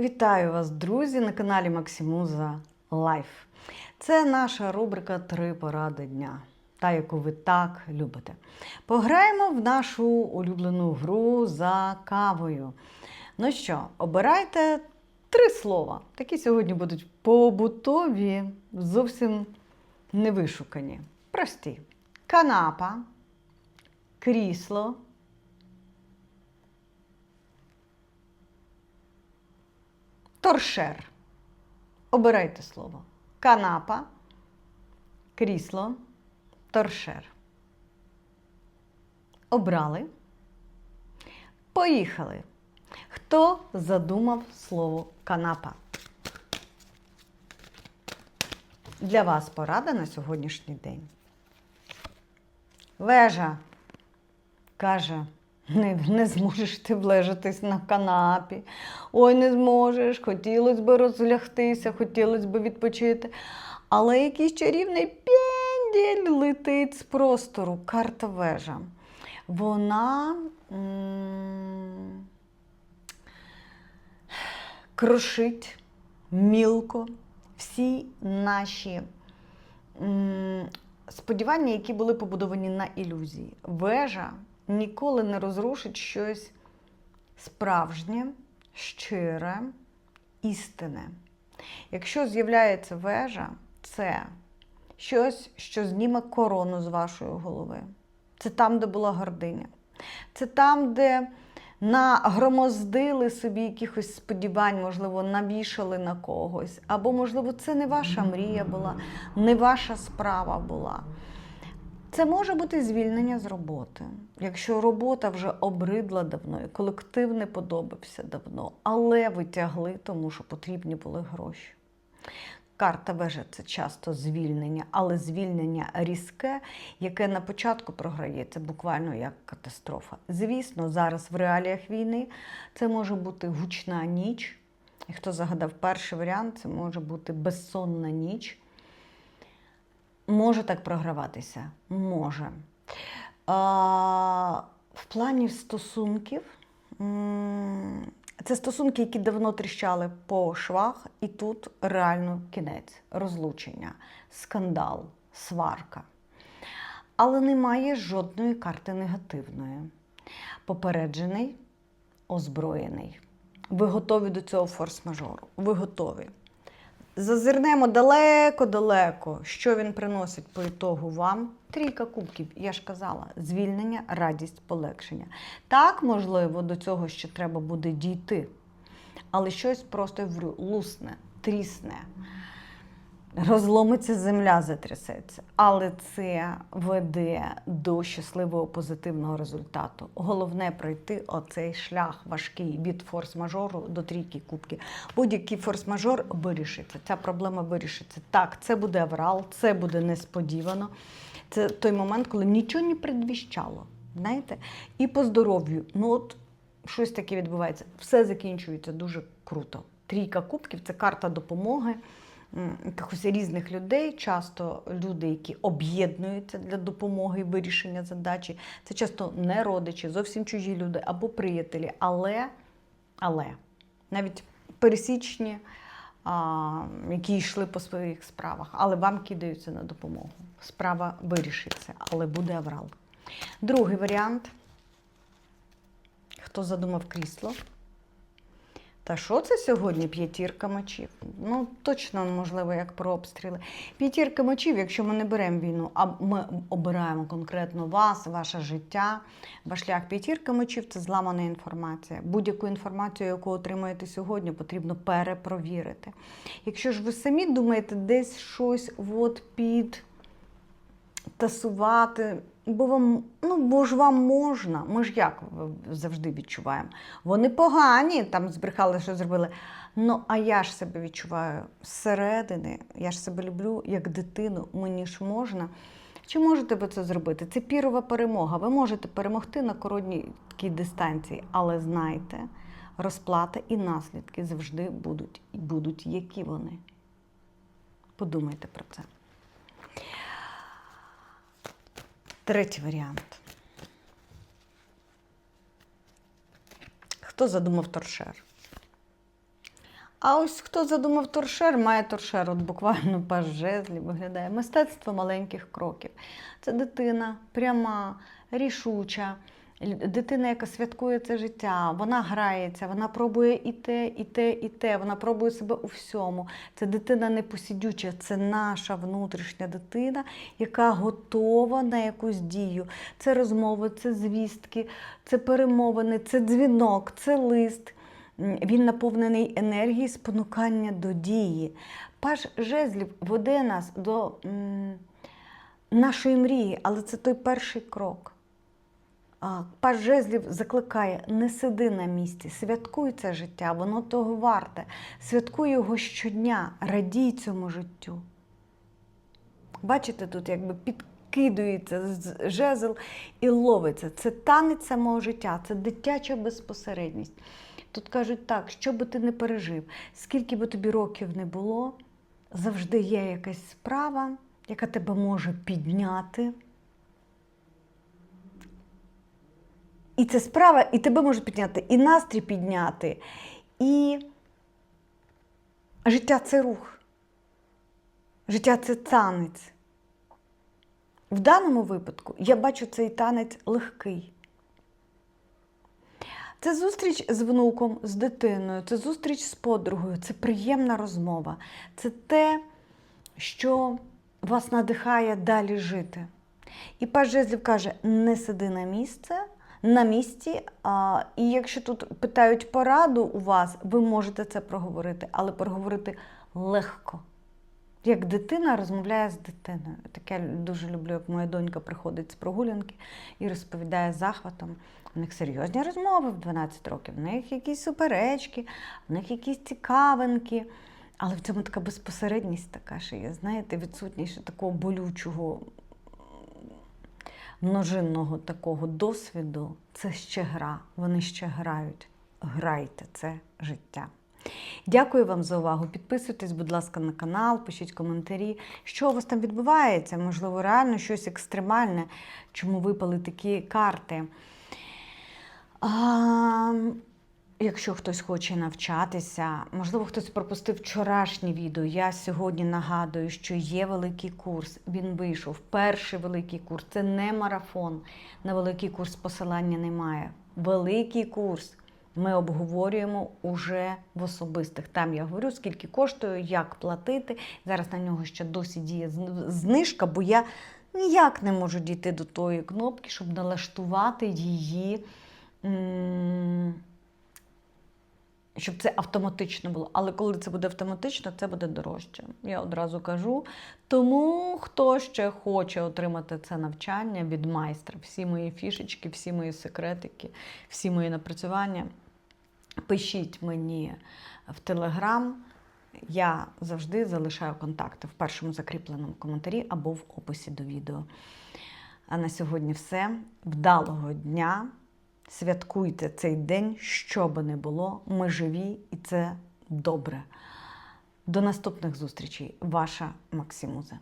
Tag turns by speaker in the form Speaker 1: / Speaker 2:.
Speaker 1: Вітаю вас, друзі, на каналі Максимуза Лайф. Це наша рубрика Три поради дня, та яку ви так любите. Пограємо в нашу улюблену гру за кавою. Ну що, обирайте три слова. Такі сьогодні будуть побутові, зовсім невишукані. Прості. Канапа, крісло. Торшер. Обирайте слово. Канапа, крісло, торшер. Обрали. Поїхали. Хто задумав слово канапа? Для вас порада на сьогоднішній день. Вежа каже, не, не зможеш ти влежатись на канапі. Ой, не зможеш, хотілося б розлягтися, хотілося б відпочити. Але якийсь чарівний пенділь летить з простору, карта вежа. Вона м- крошить мілко всі наші м, сподівання, які були побудовані на ілюзії. Вежа ніколи не розрушить щось справжнє, щире, істинне. Якщо з'являється вежа, це щось, що зніме корону з вашої голови. Це там, де була гординя. Це там, де нагромоздили собі якихось сподівань, можливо, навішали на когось. Або, можливо, це не ваша мрія була, не ваша справа була. Це може бути звільнення з роботи, якщо робота вже обридла давно, і колектив не подобався давно, але ви тягли, тому що потрібні були гроші. Карта вежа це часто звільнення, але звільнення різке, яке на початку програється буквально як катастрофа. Звісно, зараз в реаліях війни це може бути гучна ніч. І хто загадав перший варіант, це може бути безсонна ніч. Може так програватися? Може. А, в плані стосунків. Це стосунки, які давно тріщали по швах, і тут реально кінець, розлучення, скандал, сварка. Але немає жодної карти негативної. Попереджений, озброєний. Ви готові до цього форс-мажору. Ви готові. Зазирнемо далеко-далеко, що він приносить по ітогу вам. Трійка кубків, я ж казала, звільнення, радість, полегшення. Так, можливо, до цього ще треба буде дійти. Але щось просто говорю, лусне, трісне, розломиться земля, затрясеться. Але це веде до щасливого позитивного результату. Головне пройти оцей шлях важкий від форс-мажору до трійки кубки. Будь-який форс-мажор вирішиться. Ця проблема вирішиться. Так, це буде аврал, це буде несподівано. Це той момент, коли нічого не предвіщало. Знаєте? І по здоров'ю, ну от щось таке відбувається. Все закінчується дуже круто. Трійка кубків це карта допомоги якихось різних людей, часто люди, які об'єднуються для допомоги і вирішення задачі. Це часто не родичі, зовсім чужі люди або приятелі. Але, але навіть пересічні, а, які йшли по своїх справах, але вам кидаються на допомогу. Справа вирішиться, але буде аврал. Другий варіант. Хто задумав крісло? Та що це сьогодні п'ятірка мечів? Ну, точно, можливо, як про обстріли. П'ятірка мечів, якщо ми не беремо війну, а ми обираємо конкретно вас, ваше життя, ваш шлях п'ятірка мечів це зламана інформація. Будь-яку інформацію, яку отримаєте сьогодні, потрібно перепровірити. Якщо ж ви самі думаєте, десь щось от під тасувати, бо вам, ну, бо ж вам можна. Ми ж як завжди відчуваємо. Вони погані, там збрехали, що зробили. Ну, а я ж себе відчуваю зсередини, я ж себе люблю як дитину, мені ж можна. Чи можете ви це зробити? Це пірова перемога. Ви можете перемогти на короткій дистанції, але знайте, розплата і наслідки завжди будуть, будуть, які вони. Подумайте про це. Третій варіант. Хто задумав торшер? А ось хто задумав торшер, має торшер. От буквально паж жезлі виглядає. Мистецтво маленьких кроків. Це дитина пряма, рішуча. Дитина, яка святкує це життя, вона грається, вона пробує і те, і те, і те, вона пробує себе у всьому. Це дитина непосідюча, це наша внутрішня дитина, яка готова на якусь дію. Це розмови, це звістки, це перемовини, це дзвінок, це лист. Він наповнений енергією спонукання до дії. Паж жезлів веде нас до м, нашої мрії, але це той перший крок. Паж жезлів закликає: не сиди на місці, святкуй це життя, воно того варте. Святкуй його щодня, радій цьому життю. Бачите, тут якби підкидується жезл і ловиться. Це танець самого життя, це дитяча безпосередність. Тут кажуть так, що би ти не пережив, скільки би тобі років не було, завжди є якась справа, яка тебе може підняти. І це справа, і тебе може підняти, і настрій підняти, і життя це рух. Життя це танець. В даному випадку я бачу цей танець легкий. Це зустріч з внуком, з дитиною, це зустріч з подругою, це приємна розмова. Це те, що вас надихає далі жити. І паж жезлів каже: не сиди на місце, на місці. А, і якщо тут питають пораду у вас, ви можете це проговорити, але проговорити легко. Як дитина розмовляє з дитиною. Таке я дуже люблю, як моя донька приходить з прогулянки і розповідає захватом. У них серйозні розмови в 12 років, в них якісь суперечки, в них якісь цікавинки. Але в цьому така безпосередність така, що є, знаєте, відсутність такого болючого множинного такого досвіду. Це ще гра. Вони ще грають. Грайте, це життя. Дякую вам за увагу. Підписуйтесь, будь ласка, на канал, пишіть коментарі, що у вас там відбувається. Можливо, реально щось екстремальне, чому випали такі карти. А, якщо хтось хоче навчатися, можливо, хтось пропустив вчорашнє відео. Я сьогодні нагадую, що є великий курс. Він вийшов. Перший великий курс. Це не марафон. На великий курс посилання немає. Великий курс. Ми обговорюємо уже в особистих. Там я говорю, скільки коштує, як платити. Зараз на нього ще досі діє знижка, бо я ніяк не можу дійти до тої кнопки, щоб налаштувати її. Щоб це автоматично було. Але коли це буде автоматично, це буде дорожче. Я одразу кажу. Тому хто ще хоче отримати це навчання від майстра, всі мої фішечки, всі мої секретики, всі мої напрацювання, пишіть мені в Телеграм. Я завжди залишаю контакти в першому закріпленому коментарі або в описі до відео. А на сьогодні все. Вдалого дня! Святкуйте цей день, що би не було. Ми живі, і це добре. До наступних зустрічей. Ваша Максимуза.